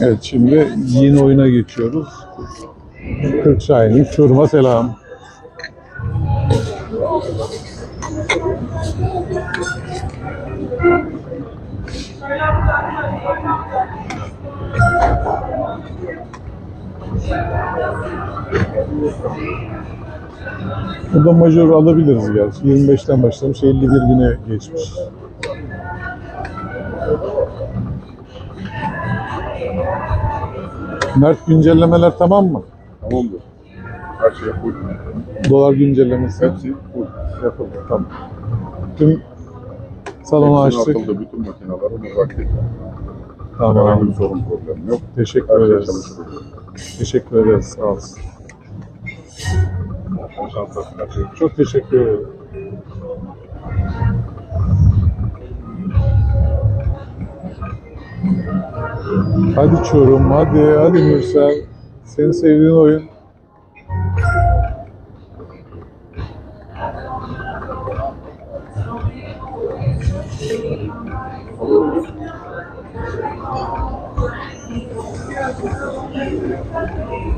Evet şimdi yeni oyuna geçiyoruz. 40 Şahin'in Çorum'a selam. Burada majör alabiliriz gerçi. 25'ten başlamış 51 güne geçmiş. Mert güncellemeler tamam mı? Tamamdır. Her şey full. Dolar güncellemesi Hepsi full. yapıldı. Tamam. Tüm salonu Hepsini açtık. atıldı. Bütün makineler mutfak değil. Tamam. Herhangi bir sorun problem yok. Teşekkür Her şey ederiz. çalışıyor. Teşekkür ederiz. Sağ olasın. Şey Çok teşekkür ederim. Hadi Çorum, hadi, hadi Mürsel. Senin sevdiğin oyun.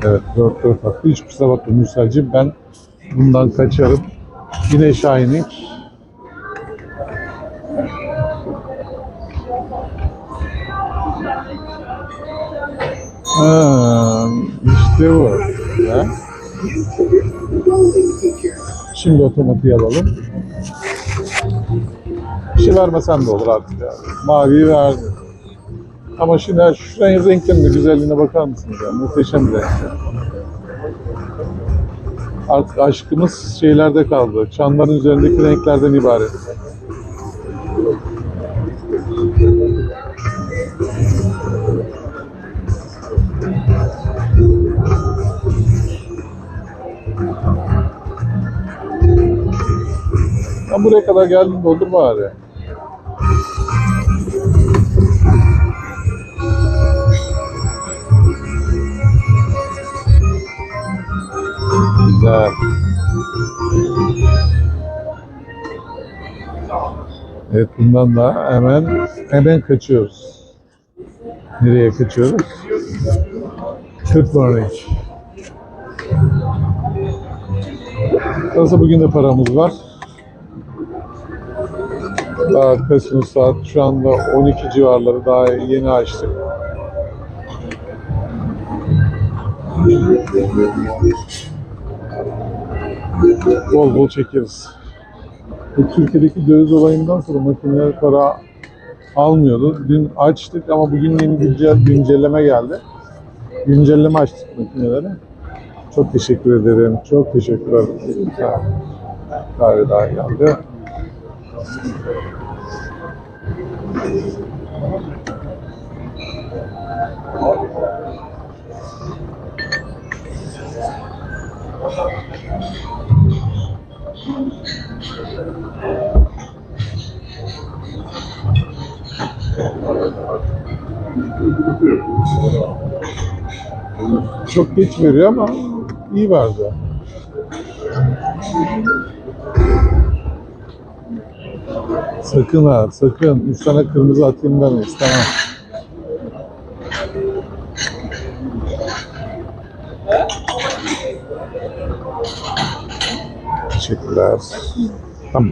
Evet, 4 4 attı. Hiç kusura bakma Mürsel'cim. Ben bundan kaçarım. Yine Shining. Ha, işte bu. Ya. Şimdi otomatiği alalım. Bir şey vermesen de olur artık ya. Maviyi verdi. Ama şimdi şu renk renklerin de güzelliğine bakar mısınız ya? Muhteşem bir renk. Artık aşkımız şeylerde kaldı. Çanların üzerindeki renklerden ibaret. Ben buraya kadar geldim doldur bari. Güzel. Evet bundan da hemen hemen kaçıyoruz. Nereye kaçıyoruz? Kırklareli'ne. Nasıl bugün de paramız var. Daha Kasım saat şu anda 12 civarları daha yeni açtık. Bol bol çekeriz. Bu Türkiye'deki döviz olayından sonra makineler para almıyordu. Dün açtık ama bugün yeni güncel, güncelleme geldi. Güncelleme açtık makinelere. Çok teşekkür ederim. Çok teşekkürler. Ha, Kahve daha geldi. Çok geç veriyor ama iyi verdi. Sakın ha, sakın. Üç kırmızı atayım ben istemem. Teşekkürler. Tamam.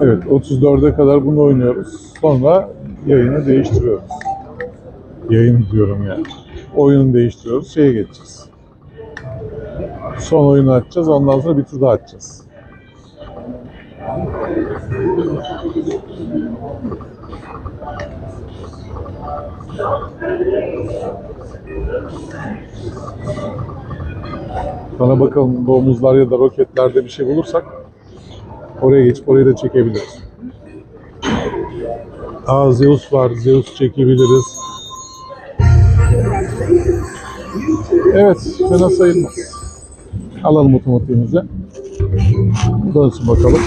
Evet, 34'e kadar bunu oynuyoruz. Sonra yayını değiştiriyoruz. Yayın diyorum yani. Oyunu değiştiriyoruz, şeye geçeceğiz. Son oyunu açacağız, ondan sonra bir tur daha açacağız. Sana bakalım domuzlar ya da roketlerde bir şey bulursak oraya geçip orayı da çekebiliriz. Aa Zeus var. Zeus çekebiliriz. Evet, fena sayılmaz. Alalım otomatiğimizi. Dönsün bakalım.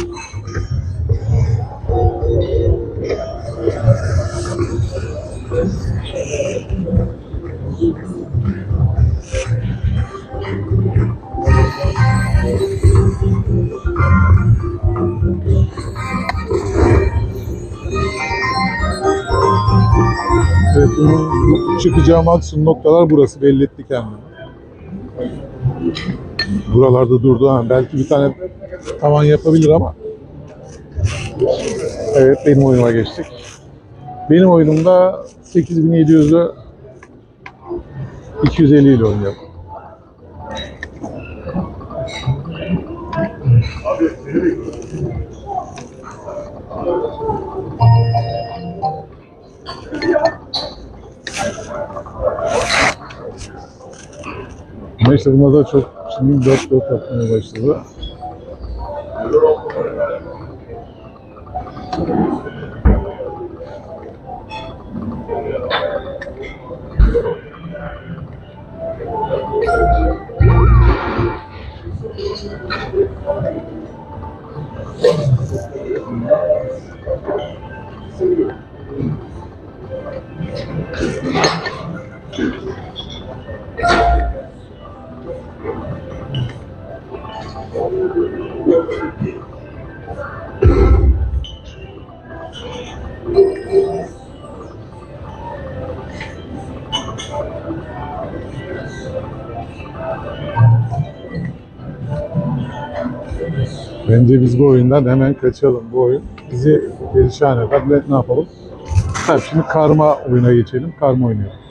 Bunun çıkacağı maksimum noktalar burası. Belli etti kendini. Buralarda durdu. Ha, belki bir tane tavan yapabilir ama. Evet, benim oyunuma geçtik. Benim oyunumda 8700'ü 250 ile oynayalım. Ama işte da çok şimdi 4 4 atmaya başladı. Bence biz bu oyundan hemen kaçalım. Bu oyun bizi perişan eder. Ne, ne yapalım? Tabii şimdi karma oyuna geçelim. Karma oynayalım.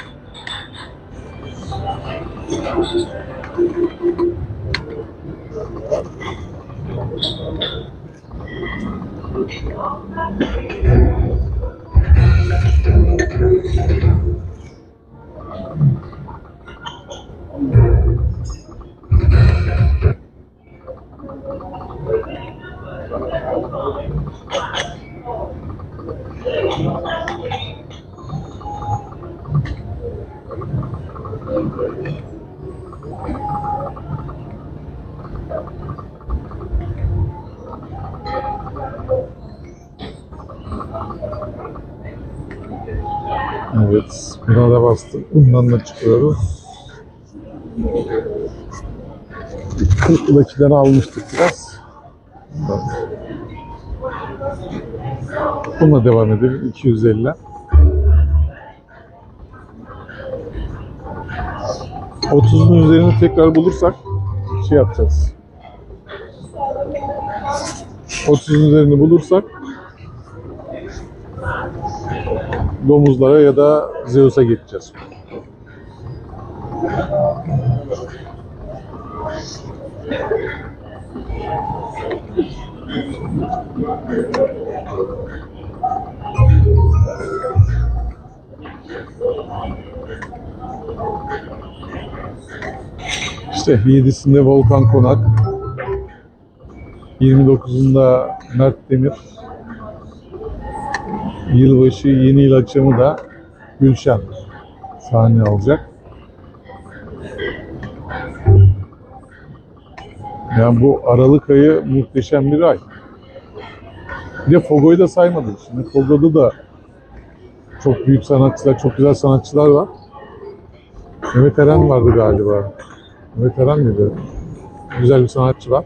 Evet. Buna da bastık. Bundan da çıkıyoruz. 40'dakileri almıştık biraz. Bak. Bununla devam edelim. 250. Otuzun üzerini tekrar bulursak şey yapacağız. 30'un üzerini bulursak domuzlara ya da Zeus'a geçeceğiz. İşte 7'sinde Volkan Konak, 29'unda Mert Demir, yılbaşı yeni yıl akşamı da Gülşen sahne alacak. Yani bu Aralık ayı muhteşem bir ay. Bir de Fogo'yu da saymadım. Şimdi Fogo'da da çok büyük sanatçılar, çok güzel sanatçılar var. Mehmet Eren vardı galiba. Mehmet Eren miydi? Güzel bir sanatçı var.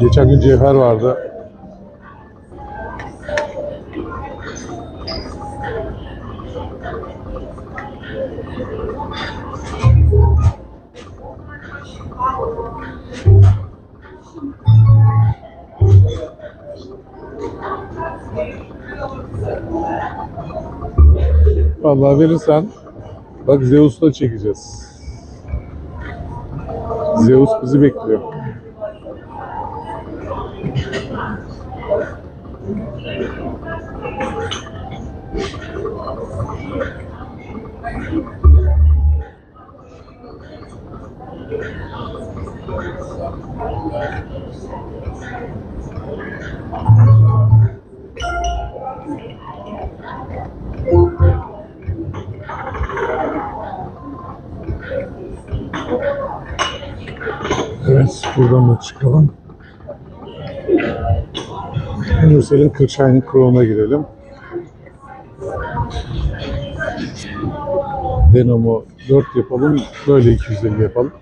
Geçen gün Cevher vardı. Vallahi verirsen bak Zeus'la çekeceğiz. Zeus bizi bekliyor. Evet, buradan da çıkalım. Nursel'in Kırşahin'in kuruluna girelim. Denamo 4 yapalım, böyle 250 yapalım.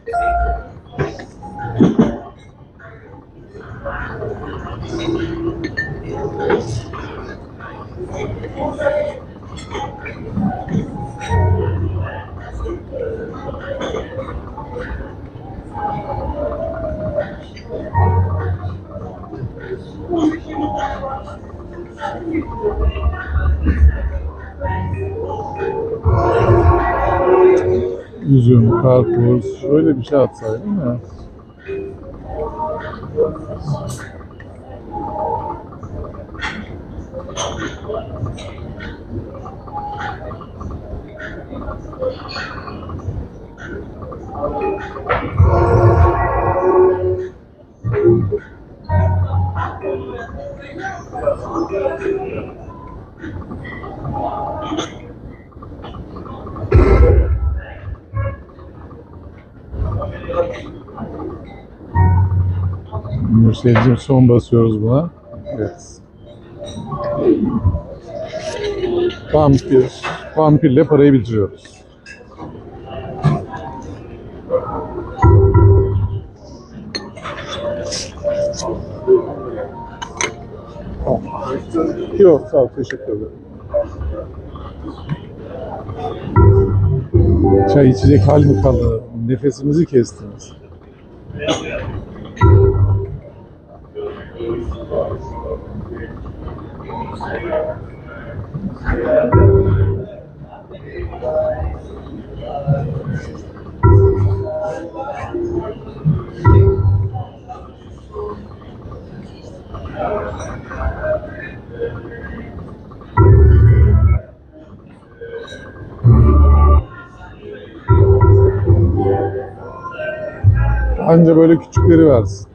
Üzüm, karpuz, şöyle bir şey atsaydım ya. Thank Nursel'cim son basıyoruz buna. Evet. Vampir. Vampirle parayı bitiriyoruz. Yok sağ ol teşekkür ederim. Çay içecek hal mi kaldı? Nefesimizi kestiniz. Anca böyle küçükleri versin.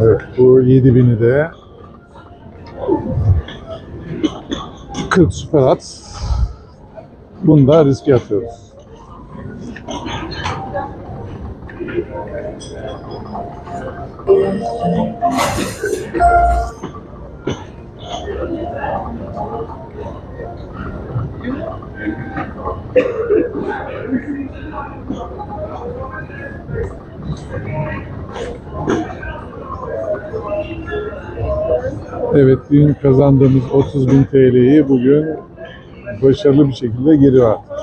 Evet bu 7000'i de 40 süper at. Bunu da riske atıyoruz. Evet dün kazandığımız 30.000 TL'yi bugün başarılı bir şekilde geri verdik.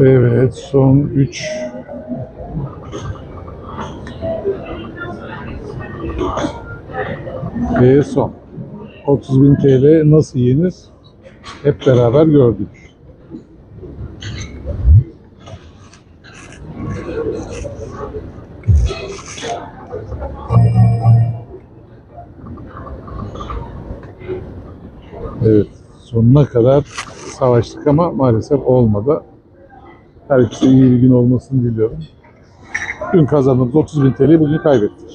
Evet son 3 ve son. 30.000 TL nasıl yenir? Hep beraber gördük. Evet, sonuna kadar savaştık ama maalesef olmadı. Herkese iyi bir gün olmasını diliyorum. Dün kazandığımız 30 bin TL'yi bugün kaybettik.